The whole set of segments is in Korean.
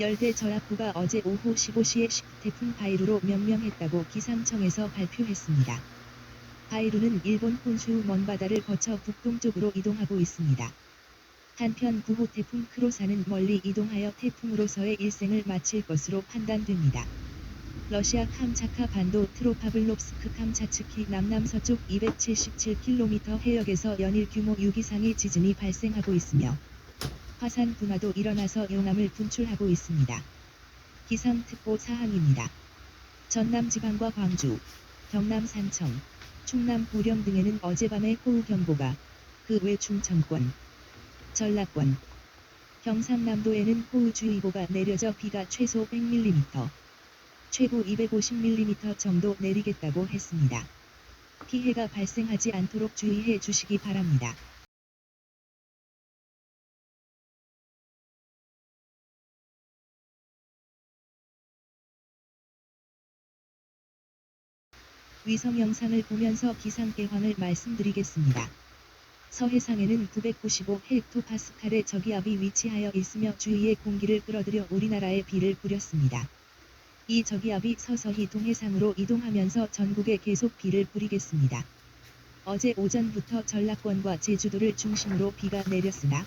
열대 저압부가 어제 오후 15시에 10 태풍 바이루로 명명했다고 기상청에서 발표했습니다. 바이루는 일본 혼슈 먼바다를 거쳐 북동쪽으로 이동하고 있습니다. 한편 9호 태풍 크로사는 멀리 이동하여 태풍으로서의 일생을 마칠 것으로 판단됩니다. 러시아 캄차카 반도 트로파블롭스크 캄차츠키 남남서쪽 277km 해역에서 연일 규모 6 이상의 지진이 발생하고 있으며 화산 분화도 일어나서 용암을 분출하고 있습니다. 기상특보 사항입니다. 전남지방과 광주, 경남 산청, 충남 보령 등에는 어젯밤에 호우경보가, 그 외 충청권, 전라권, 경상남도에는 호우주의보가 내려져 비가 최소 100mm, 최고 250mm 정도 내리겠다고 했습니다. 피해가 발생하지 않도록 주의해 주시기 바랍니다. 위성 영상을 보면서 기상 개황을 말씀드리겠습니다. 서해상에는 995헥토파스칼의 저기압이 위치하여 있으며 주위의 공기를 끌어들여 우리나라에 비를 뿌렸습니다. 이 저기압이 서서히 동해상으로 이동하면서 전국에 계속 비를 뿌리겠습니다. 어제 오전부터 전라권과 제주도를 중심으로 비가 내렸으나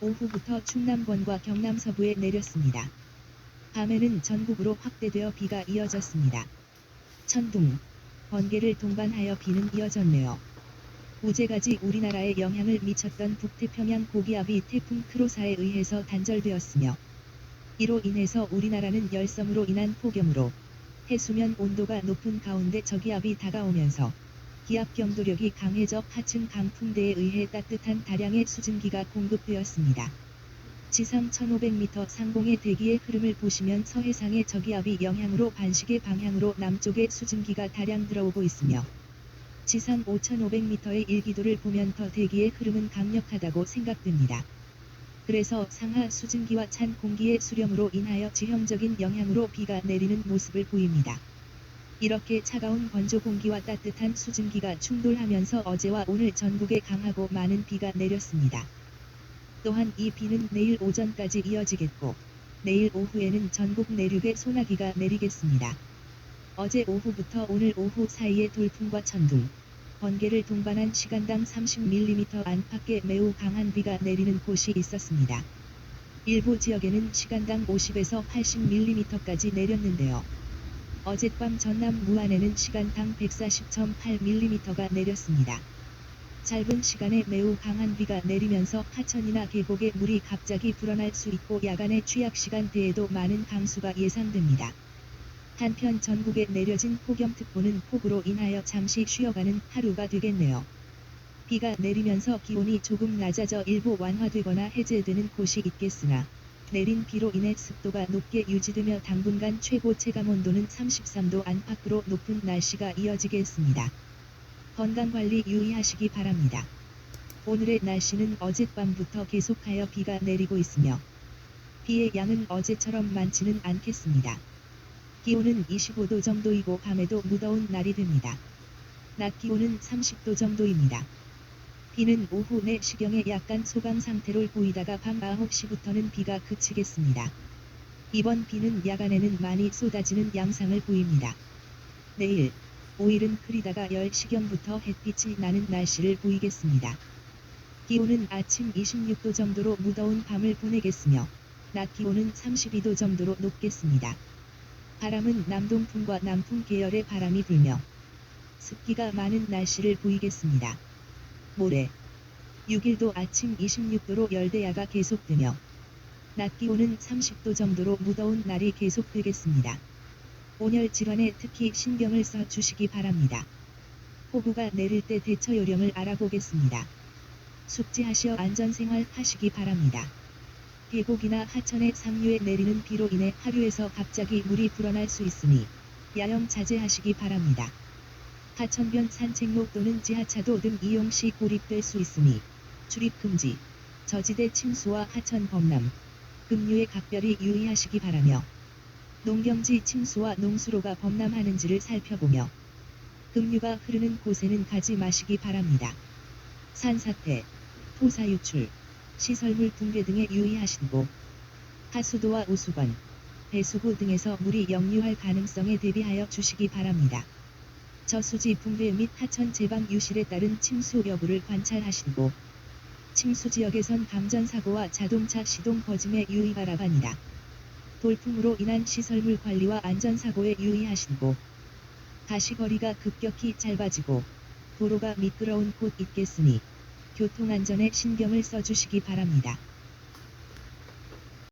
오후부터 충남권과 경남 서부에 내렸습니다. 밤에는 전국으로 확대되어 비가 이어졌습니다. 천둥, 번개를 동반하여 비는 이어졌네요. 어제까지 우리나라에 영향을 미쳤던 북태평양 고기압이 태풍 크로사에 의해서 단절되었으며 이로 인해서 우리나라는 열섬으로 인한 폭염으로 해수면 온도가 높은 가운데 저기압이 다가오면서 기압 경도력이 강해져 하층 강풍대에 의해 따뜻한 다량의 수증기가 공급되었습니다. 지상 1500m 상공의 대기의 흐름을 보시면 서해상의 저기압이 영향으로 반시계 방향으로 남쪽에 수증기가 다량 들어오고 있으며 지상 5500m의 일기도를 보면 더 대기의 흐름은 강력하다고 생각됩니다. 그래서 상하 수증기와 찬 공기의 수렴으로 인하여 지형적인 영향으로 비가 내리는 모습을 보입니다. 이렇게 차가운 건조 공기와 따뜻한 수증기가 충돌하면서 어제와 오늘 전국에 강하고 많은 비가 내렸습니다. 또한 이 비는 내일 오전까지 이어지겠고 내일 오후에는 전국 내륙에 소나기가 내리겠습니다. 어제 오후부터 오늘 오후 사이에 돌풍과 천둥, 번개를 동반한 시간당 30mm 안팎의 매우 강한 비가 내리는 곳이 있었습니다. 일부 지역에는 시간당 50에서 80mm까지 내렸는데요. 어젯밤 전남 무안에는 시간당 140.8mm가 내렸습니다. 짧은 시간에 매우 강한 비가 내리면서 하천이나 계곡에 물이 갑자기 불어날 수 있고 야간의 취약 시간대에도 많은 강수가 예상됩니다. 한편 전국에 내려진 폭염특보는 폭우로 인하여 잠시 쉬어가는 하루가 되겠네요. 비가 내리면서 기온이 조금 낮아져 일부 완화되거나 해제되는 곳이 있겠으나 내린 비로 인해 습도가 높게 유지되며 당분간 최고 체감온도는 33도 안팎으로 높은 날씨가 이어지겠습니다. 건강관리 유의하시기 바랍니다. 오늘의 날씨는 어젯밤부터 계속하여 비가 내리고 있으며 비의 양은 어제처럼 많지는 않겠습니다. 기온은 25도 정도이고 밤에도 무더운 날이 됩니다. 낮 기온은 30도 정도입니다. 비는 오후 4시경에 약간 소강 상태로 보이다가 밤 9시부터는 비가 그치겠습니다. 이번 비는 야간에는 많이 쏟아지는 양상을 보입니다. 내일, 5일은 흐리다가 10시경부터 햇빛이 나는 날씨를 보이겠습니다. 기온은 아침 26도 정도로 무더운 밤을 보내겠으며, 낮 기온은 32도 정도로 높겠습니다. 바람은 남동풍과 남풍 계열의 바람이 불며 습기가 많은 날씨를 보이겠습니다. 모레 6일도 아침 26도로 열대야가 계속되며 낮 기온은 30도 정도로 무더운 날이 계속되겠습니다. 온열 질환에 특히 신경을 써 주시기 바랍니다. 폭우가 내릴 때 대처 요령을 알아보겠습니다. 숙지하시어 안전생활 하시기 바랍니다. 계곡이나 하천의 상류에 내리는 비로 인해 하류에서 갑자기 물이 불어날 수 있으니 야영 자제하시기 바랍니다. 하천변 산책로 또는 지하차도 등 이용 시 고립될 수 있으니 출입 금지, 저지대 침수와 하천 범람, 급류에 각별히 유의하시기 바라며 농경지 침수와 농수로가 범람하는지를 살펴보며 급류가 흐르는 곳에는 가지 마시기 바랍니다. 산사태, 토사 유출, 시설물 붕괴 등에 유의하시고 하수도와 우수건, 배수구 등에서 물이 역류할 가능성에 대비하여 주시기 바랍니다. 저수지 붕괴 및 하천 제방 유실에 따른 침수 여부를 관찰하시고 침수 지역에선 감전 사고와 자동차 시동 꺼짐에 유의 바라랍니다. 돌풍으로 인한 시설물 관리와 안전사고에 유의하시고 가시거리가 급격히 짧아지고 도로가 미끄러운 곳 있겠으니 교통안전에 신경을 써주시기 바랍니다.